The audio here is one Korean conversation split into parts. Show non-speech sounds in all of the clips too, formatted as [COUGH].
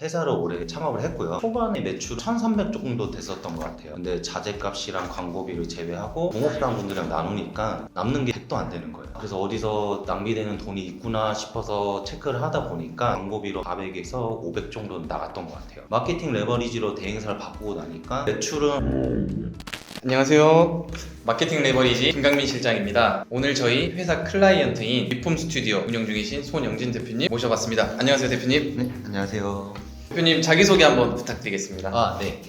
회사를 올해 창업을 했고요. 초반에 매출 1,300 정도 됐었던 것 같아요. 근데 자재값이랑 광고비를 제외하고 동업단 분들이랑 나누니까 남는 게 100도 안 되는 거예요. 그래서 어디서 낭비되는 돈이 있구나 싶어서 체크를 하다 보니까 광고비로 400에서 500 정도 나갔던 것 같아요. 마케팅 레버리지로 대행사를 바꾸고 나니까 매출은 안녕하세요. 마케팅 레버리지 김강민 실장입니다. 오늘 저희 회사 클라이언트인 리폼 스튜디오 운영 중이신 손영진 대표님 모셔봤습니다. 안녕하세요, 대표님. 네, 안녕하세요. 대표님 자기소개 한번 부탁드리겠습니다. 아, 네.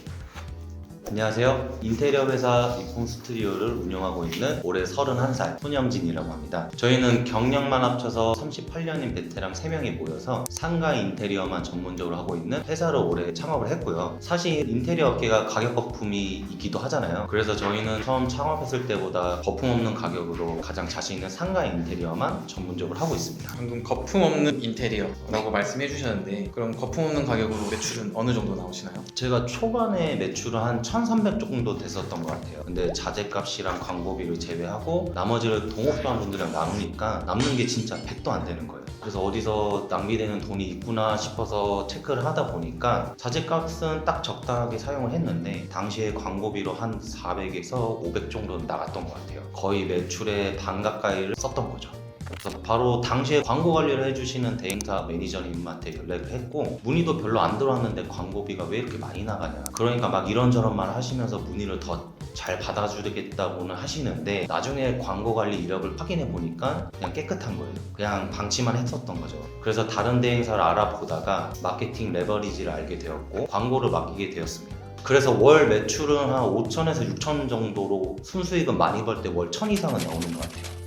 안녕하세요. 인테리어 회사 리폼 스튜디오를 운영하고 있는 올해 31살 손영진이라고 합니다. 저희는 경력만 합쳐서 38년인 베테랑 3명이 모여서 상가 인테리어만 전문적으로 하고 있는 회사를 올해 창업을 했고요. 사실 인테리어 업계가 가격 거품이기도 하잖아요. 그래서 저희는 처음 창업했을 때보다 거품 없는 가격으로 가장 자신 있는 상가 인테리어만 전문적으로 하고 있습니다. 방금 거품 없는 인테리어라고 말씀해 주셨는데 그럼 거품 없는 가격으로 매출은 어느 정도 나오시나요? 제가 초반에 매출은 한1,300 정도 됐었던 것 같아요. 근데 자재값이랑 광고비를 제외하고 나머지를 동업단 분들이랑 나누니까 남는 게 진짜 100도 안 되는 거예요. 그래서 어디서 낭비되는 돈이 있구나 싶어서 체크를 하다 보니까 자재값은 딱 적당하게 사용을 했는데 당시에 광고비로 한 400에서 500 정도 나갔던 것 같아요. 거의 매출의 반 가까이를 썼던 거죠. 그래서 바로 당시에 광고 관리를 해주시는 대행사 매니저님한테 연락을 했고 문의도 별로 안 들어왔는데 광고비가 왜 이렇게 많이 나가냐. 그러니까 막 이런저런 말 하시면서 문의를 더 잘 받아주겠다고는 하시는데 나중에 광고 관리 이력을 확인해 보니까 그냥 깨끗한 거예요. 그냥 방치만 했었던 거죠. 그래서 다른 대행사를 알아보다가 마케팅 레버리지를 알게 되었고 광고를 맡기게 되었습니다. 그래서 월 매출은 한 5천에서 6천 정도로 순수익은 많이 벌 때 월 1천 이상은 나오는 것 같아요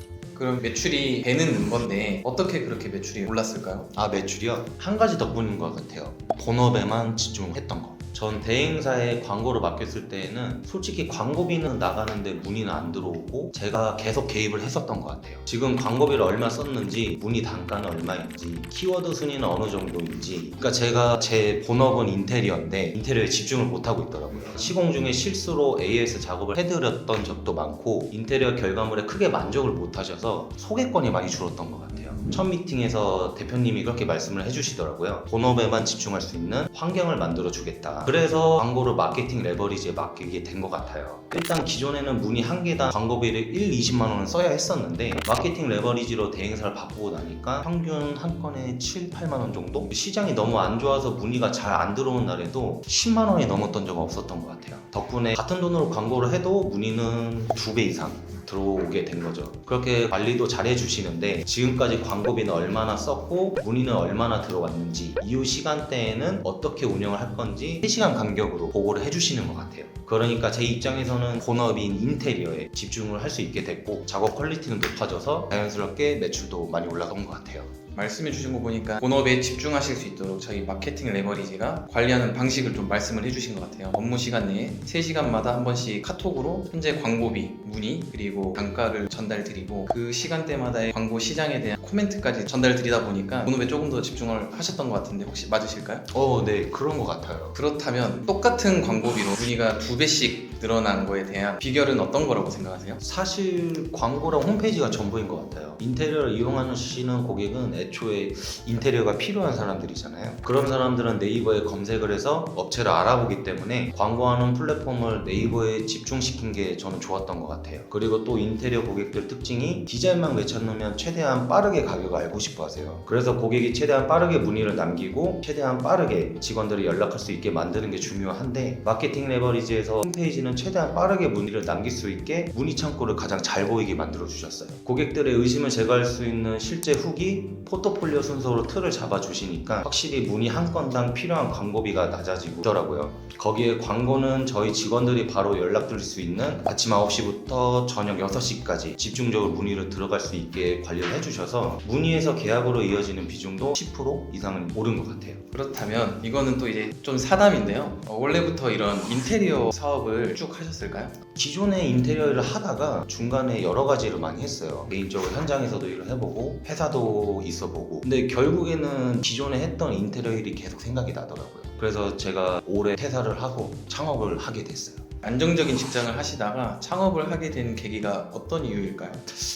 그럼 매출이 배는 건데 어떻게 그렇게 매출이 올랐을까요? 아 매출이요? 한 가지 덕분인 것 같아요 본업에만 집중했던 거. 전 대행사에 광고를 맡겼을 때에는 솔직히 광고비는 나가는데 문의는 안 들어오고 제가 계속 개입을 했었던 것 같아요. 지금 광고비를 얼마 썼는지 문의 단가는 얼마인지 키워드 순위는 어느 정도인지 그러니까 제가 제 본업은 인테리어인데 인테리어에 집중을 못하고 있더라고요. 시공 중에 실수로 AS 작업을 해드렸던 적도 많고 인테리어 결과물에 크게 만족을 못하셔서 소개권이 많이 줄었던 것 같아요. 첫 미팅에서 대표님이 그렇게 말씀을 해주시더라고요. 본업에만 집중할 수 있는 환경을 만들어 주겠다. 그래서 광고를 마케팅 레버리지에 맡기게 된 것 같아요. 일단 기존에는 문의 한 개당 광고비를 1, 20만 원은 써야 했었는데 마케팅 레버리지로 대행사를 바꾸고 나니까 평균 한 건에 7, 8만 원 정도? 시장이 너무 안 좋아서 문의가 잘 안 들어오는 날에도 10만 원이 넘었던 적은 없었던 것 같아요. 덕분에 같은 돈으로 광고를 해도 문의는 두 배 이상 들어오게 된 거죠. 그렇게 관리도 잘 해주시는데 지금까지 광고비는 얼마나 썼고 문의는 얼마나 들어왔는지 이후 시간대에는 어떻게 운영을 할 건지 3시간 간격으로 보고를 해주시는 것 같아요. 그러니까 제 입장에서는 본업인 인테리어에 집중을 할 수 있게 됐고 작업 퀄리티는 높아져서 자연스럽게 매출도 많이 올라간 것 같아요. 말씀해 주신 거 보니까 본업에 집중하실 수 있도록 저희 마케팅 레버리지가 관리하는 방식을 좀 말씀을 해주신 것 같아요. 업무 시간 내에 3시간마다 한 번씩 카톡으로 현재 광고비, 문의, 그리고 단가를 전달 드리고 그 시간대마다의 광고 시장에 대한 코멘트까지 전달 드리다 보니까 본업에 조금 더 집중을 하셨던 것 같은데 혹시 맞으실까요? 어, 네, 그런 것 같아요. 그렇다면 똑같은 광고비로 문의가 두 배씩 늘어난 거에 대한 비결은 어떤 거라고 생각하세요? 사실 광고랑 홈페이지가 전부인 것 같아요. 인테리어를 이용하시는 고객은 애초에 인테리어가 필요한 사람들이잖아요. 그런 사람들은 네이버에 검색을 해서 업체를 알아보기 때문에 광고하는 플랫폼을 네이버에 집중시킨 게 저는 좋았던 것 같아요. 그리고 또 인테리어 고객들 특징이 디자인만 외쳐놓으면 최대한 빠르게 가격을 알고 싶어 하세요. 그래서 고객이 최대한 빠르게 문의를 남기고 최대한 빠르게 직원들이 연락할 수 있게 만드는 게 중요한데 마케팅 레버리지에서 홈페이지는 최대한 빠르게 문의를 남길 수 있게 문의 창구를 가장 잘 보이게 만들어 주셨어요. 고객들의 의심을 제거할 수 있는 실제 후기 포트폴리오 순서로 틀을 잡아 주시니까 확실히 문의 한 건당 필요한 광고비가 낮아지더라고요. 거기에 광고는 저희 직원들이 바로 연락드릴 수 있는 아침 9시부터 저녁 6시까지 집중적으로 문의를 들어갈 수 있게 관리를 해주셔서 문의에서 계약으로 이어지는 비중도 10% 이상은 오른 것 같아요. 그렇다면 이거는 또 이제 좀 사담인데요. 어, 원래부터 이런 인테리어 사업을 쭉 하셨을까요? 기존에 인테리어를 하다가 중간에 여러 가지를 많이 했어요. 개인적으로 현장에서도 일을 해보고 회사도 있어 보고. 근데 결국에는 기존에 했던 인테리어 일이 계속 생각이 나더라고요. 그래서 제가 올해 퇴사를 하고 창업을 하게 됐어요. 안정적인 직장을 하시다가 창업을 하게 된 계기가 어떤 이유일까요?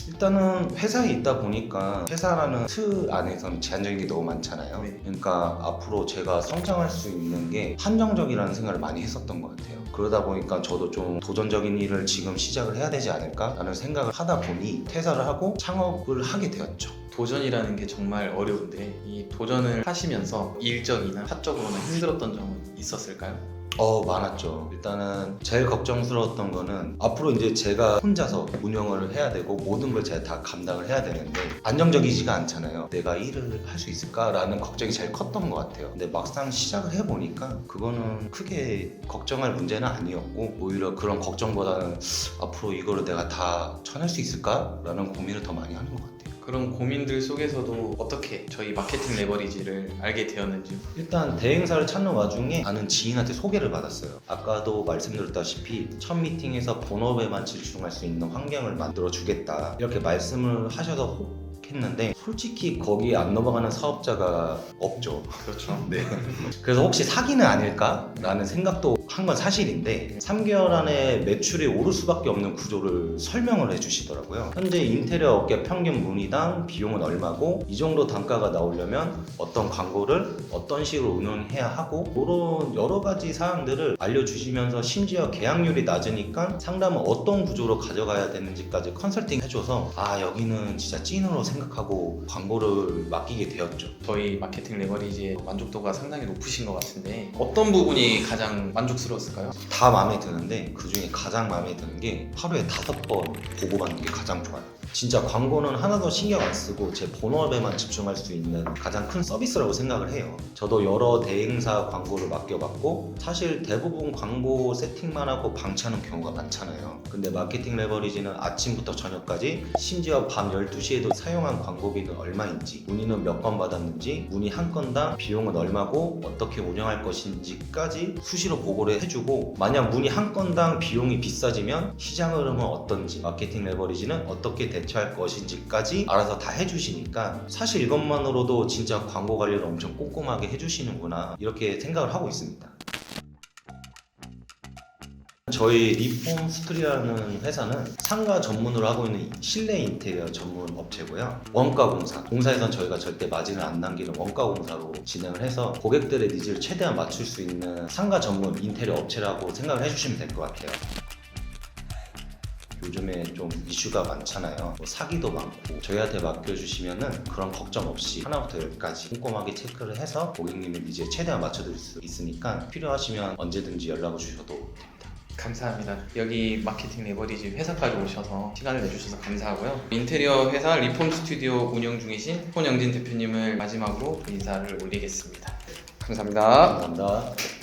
일단은 회사에 있다 보니까 회사라는 틀 안에서는 제한적인 게 너무 많잖아요. 네. 그러니까 앞으로 제가 성장할 수 있는 게 한정적이라는 생각을 많이 했었던 것 같아요. 그러다 보니까 저도 좀 도전적인 일을 지금 시작을 해야 되지 않을까라는 생각을 하다 보니 퇴사를 하고 창업을 하게 되었죠. 도전이라는 게 정말 어려운데 이 도전을 하시면서 일적이나 사적으로는 힘들었던 점은 있었을까요? 어 많았죠. 일단은 제일 걱정스러웠던 거는 앞으로 이제 제가 혼자서 운영을 해야 되고 모든 걸 제가 다 감당을 해야 되는데 안정적이지가 않잖아요. 내가 일을 할 수 있을까라는 걱정이 제일 컸던 것 같아요. 근데 막상 시작을 해보니까 그거는 크게 걱정할 문제는 아니었고 오히려 그런 걱정보다는 앞으로 이거를 내가 다 쳐낼 수 있을까라는 고민을 더 많이 하는 것 같아요. 그런 고민들 속에서도 어떻게 저희 마케팅 레버리지를 알게 되었는지 일단 대행사를 찾는 와중에 아는 지인한테 소개를 받았어요. 아까도 말씀드렸다시피 첫 미팅에서 본업에만 집중할 수 있는 환경을 만들어 주겠다 이렇게 말씀을 하셔서 혹 했는데 솔직히 거기 안 넘어가는 사업자가 없죠. 그렇죠. [LAUGHS] 네. 그래서 혹시 사기는 아닐까라는 생각도 한 건 사실인데 3개월 안에 매출이 오를 수밖에 없는 구조를 설명을 해주시더라고요. 현재 인테리어 업계 평균 문의당 비용은 얼마고 이 정도 단가가 나오려면 어떤 광고를 어떤 식으로 운영해야 하고 이런 여러 가지 사항들을 알려주시면서 심지어 계약률이 낮으니까 상담은 어떤 구조로 가져가야 되는지까지 컨설팅 해줘서 아 여기는 진짜 찐으로 생각 하고 광고를 맡기게 되었죠. 저희 마케팅 레버리지의 만족도가 상당히 높으신 것 같은데 어떤 부분이 가장 만족스러웠을까요? 다 마음에 드는데 그 중에 가장 마음에 드는 게 하루에 다섯 번 보고받는 게 가장 좋아요. 진짜 광고는 하나도 신경 안 쓰고 제 본업에만 집중할 수 있는 가장 큰 서비스라고 생각을 해요. 저도 여러 대행사 광고를 맡겨봤고 사실 대부분 광고 세팅만 하고 방치하는 경우가 많잖아요. 근데 마케팅 레버리지는 아침부터 저녁까지 심지어 밤 12시에도 사용한 광고비는 얼마인지 문의는 몇 건 받았는지 문의 한 건당 비용은 얼마고 어떻게 운영할 것인지까지 수시로 보고를 해주고 만약 문의 한 건당 비용이 비싸지면 시장 흐름은 어떤지 마케팅 레버리지는 어떻게 대처할 것인지까지 알아서 다 해주시니까 사실 이것만으로도 진짜 광고 관리를 엄청 꼼꼼하게 해주시는구나 이렇게 생각을 하고 있습니다. 저희 리폼 스토리라는 회사는 상가 전문으로 하고 있는 실내 인테리어 전문 업체고요. 원가 공사. 공사에선 저희가 절대 마진을 안 남기는 원가 공사로 진행을 해서 고객들의 니즈를 최대한 맞출 수 있는 상가 전문 인테리어 업체라고 생각을 해주시면 될 것 같아요. 요즘에 좀 이슈가 많잖아요. 뭐 사기도 많고 저희한테 맡겨주시면은 그런 걱정 없이 하나부터 열까지 꼼꼼하게 체크를 해서 고객님의 니즈에 최대한 맞춰드릴 수 있으니까 필요하시면 언제든지 연락을 주셔도 됩니다. 감사합니다. 여기 마케팅 레버리지 회사까지 오셔서 시간을 내주셔서 감사하고요. 인테리어 회사 리폼 스튜디오 운영 중이신 손영진 대표님을 마지막으로 인사를 올리겠습니다. 감사합니다. 감사합니다.